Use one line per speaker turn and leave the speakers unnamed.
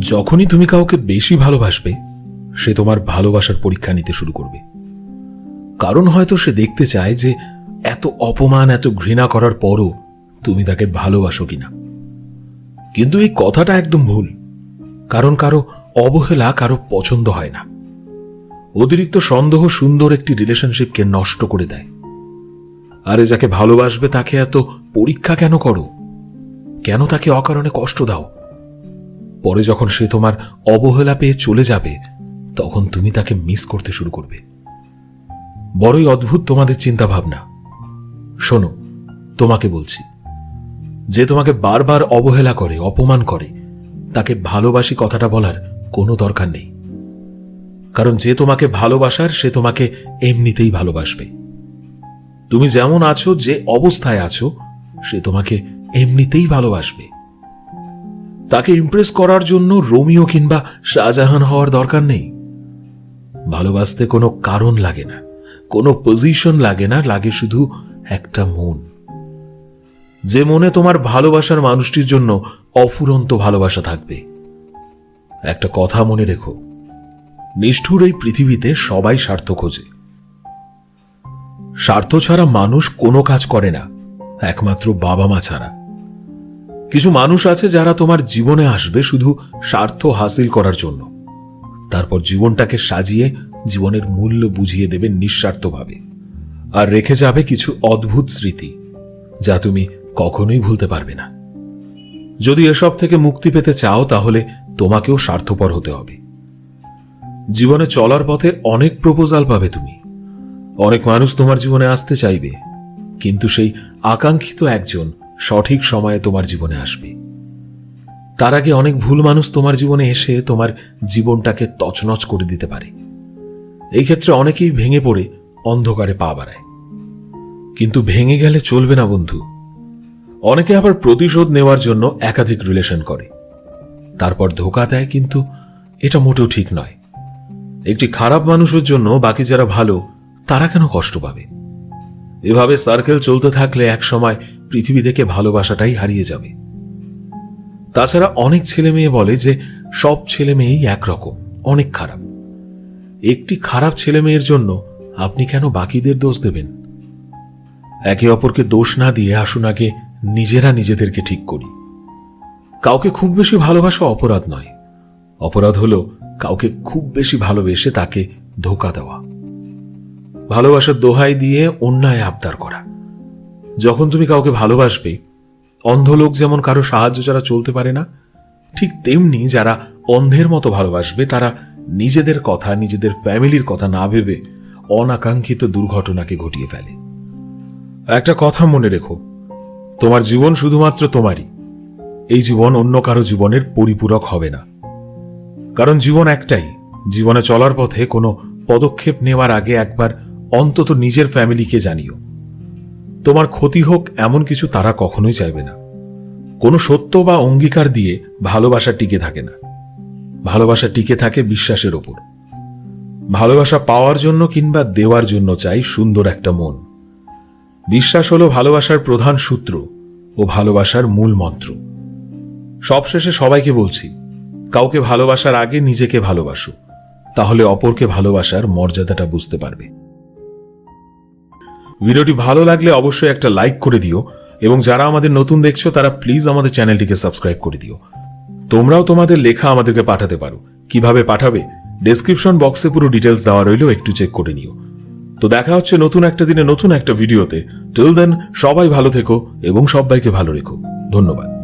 যখনই তুমি কাউকে বেশি ভালোবাসবে, সে তোমার ভালোবাসার পরীক্ষা নিতে শুরু করবে। কারণ হয়তো সে দেখতে চায় যে, এত অপমান, এত ঘৃণা করার পরও তুমি তাকে ভালোবাসো কিনা। কিন্তু এই কথাটা একদম ভুল, কারণ কারও অবহেলা কারও পছন্দ হয় না। অতিরিক্ত সন্দেহ সুন্দর একটি রিলেশনশিপকে নষ্ট করে দেয়। আরে, যাকে ভালোবাসবে তাকে এত পরীক্ষা কেন করো? কেন তাকে অকারণে কষ্ট দাও? পরে যখন সে তোমার অবহেলা পেয়ে চলে যাবে, তখন তুমি তাকে মিস করতে শুরু করবে। বড়ই অদ্ভুত তোমাদের চিন্তা ভাবনা শোনো, তোমাকে বলছি, যে তোমাকে বারবার অবহেলা করে, অপমান করে, তাকে ভালোবাসি কথাটা বলার কোনো দরকার নেই। কারণ যে তোমাকে ভালোবাসার, সে তোমাকে এমনিতেই ভালোবাসবে। তুমি যেমন আছো, যে অবস্থায় আছো, সে তোমাকে এমনিতেই ভালোবাসবে। তাকে ইমপ্রেস করার জন্য রোমিও কিংবা শাহজাহান হওয়ার দরকার নেই। ভালোবাসতে কোনো কারণ লাগে না, কোনো পজিশন লাগে না, লাগে শুধু একটা মন। যে মনে তোমার ভালোবাসার মানুষটির জন্য অফুরন্ত ভালোবাসা থাকবে। একটা কথা মনে রেখো, নিষ্ঠুর এই পৃথিবীতে সবাই স্বার্থ খোঁজে। স্বার্থ ছাড়া মানুষ কোনো কাজ করে না, একমাত্র বাবা মা ছাড়া। কিছু মানুষ আছে যারা তোমার জীবনে আসবে শুধু স্বার্থ হাসিল করার জন্য। তারপর জীবনটাকে সাজিয়ে জীবনের মূল্য বুঝিয়ে দেবে নিঃস্বার্থভাবে। আর রেখে যাবে কিছু অদ্ভুত স্মৃতি, যা তুমি কখনোই ভুলতে পারবে না। যদি এসব থেকে মুক্তি পেতে চাও, তাহলে তোমাকেও স্বার্থপর হতে হবে। জীবনে চলার পথে অনেক প্রপোজাল পাবে তুমি। অনেক মানুষ তোমার জীবনে আসতে চাইবে, কিন্তু সেই আকাঙ্ক্ষিত একজন সঠিক সময়ে তোমার জীবনে আসবে। তার আগে অনেক ভুল মানুষ তোমার জীবনে এসে তোমার জীবনটাকে তছনছ করে দিতে পারে। এই ক্ষেত্রে অনেকেই ভেঙে পড়ে, অন্ধকারে পা বাড়ায়। কিন্তু ভেঙে গেলে চলবে না বন্ধু। অনেকে আবার প্রতিশোধ নেওয়ার জন্য একাধিক রিলেশন করে। তারপর ধোকা দেয় কিন্তু এটা মোটেও ঠিক নয়। একটি খারাপ মানুষের জন্য বাকি যারা ভালো, তারা কেন কষ্ট পাবে? এভাবে সার্কেল চলতে থাকলে এক সময় পৃথিবী থেকে ভালোবাসাটাই হারিয়ে যাবে। তাছাড়া অনেক ছেলে মেয়ে বলে যে, সব ছেলে মেয়েই একরকম, অনেক খারাপ। একটি খারাপ ছেলে মেয়ের জন্য আপনি কেন বাকিদের দোষ দেবেন? একে অপরকে দোষ না দিয়ে আসুন আগে নিজেরা নিজেদেরকে ঠিক করি। কাউকে খুব বেশি ভালোবাসা অপরাধ নয়। অপরাধ হলো কাউকে খুব বেশি ভালোবেসে তাকে ধোকা দেওয়া। ভালোবাসার দোহাই দিয়ে অন্যায় আবদার করা। যখন তুমি কাউকে ভালোবাসবে অন্ধ লোক যেমন কারও সাহায্য ছাড়া চলতে পারে না, ঠিক তেমনি যারা অন্ধের মতো ভালোবাসবে, তারা নিজেদের কথা, নিজেদের ফ্যামিলির কথা না ভেবে অনাকাঙ্ক্ষিত দুর্ঘটনাকে ঘটিয়ে ফেলে। একটা কথা মনে রেখো, তোমার জীবন শুধুমাত্র তোমারই। এই জীবন অন্য কারও জীবনের পরিপূরক হবে না। কারণ জীবন একটাই, জীবনে চলার পথে কোনো পদক্ষেপ নেওয়ার আগে একবার অন্তত নিজের ফ্যামিলিকে জানিও। তোমার ক্ষতি হোক এমন কিছু তারা কখনোই চাইবে না। কোনো সত্য বা অঙ্গীকার দিয়ে ভালোবাসা টিকে থাকে না। ভালোবাসা টিকে থাকে বিশ্বাসের ওপর। ভালোবাসা পাওয়ার জন্য কিংবা দেওয়ার জন্য চাই সুন্দর একটা মন। বিশ্বাস হলো ভালোবাসার প্রধান সূত্র ও ভালোবাসার মূল মন্ত্র। সবশেষে সবাইকে বলছি, কাউকে ভালোবাসার আগে নিজেকে ভালোবাসো, তাহলে অপরকে ভালোবাসার মর্যাদাটা বুঝতে পারবে। ভিডিওটি ভালো লাগলে অবশ্যই একটা লাইক করে দিও এবং যারা আমাদের নতুন দেখছ, তারা প্লিজ আমাদের চ্যানেলটিকে সাবস্ক্রাইব করে দিও। তোমরাও তোমাদের লেখা আমাদেরকে পাঠাতে পারো। কীভাবে পাঠাবে? ডেসক্রিপশন বক্সে পুরো ডিটেলস দেওয়া রইল, একটু চেক করে নিও। তো দেখা হচ্ছে নতুন একটা দিনে নতুন একটা ভিডিওতে টিল দেন সবাই ভালো থেকো এবং সবাইকে ভালো রেখো। ধন্যবাদ।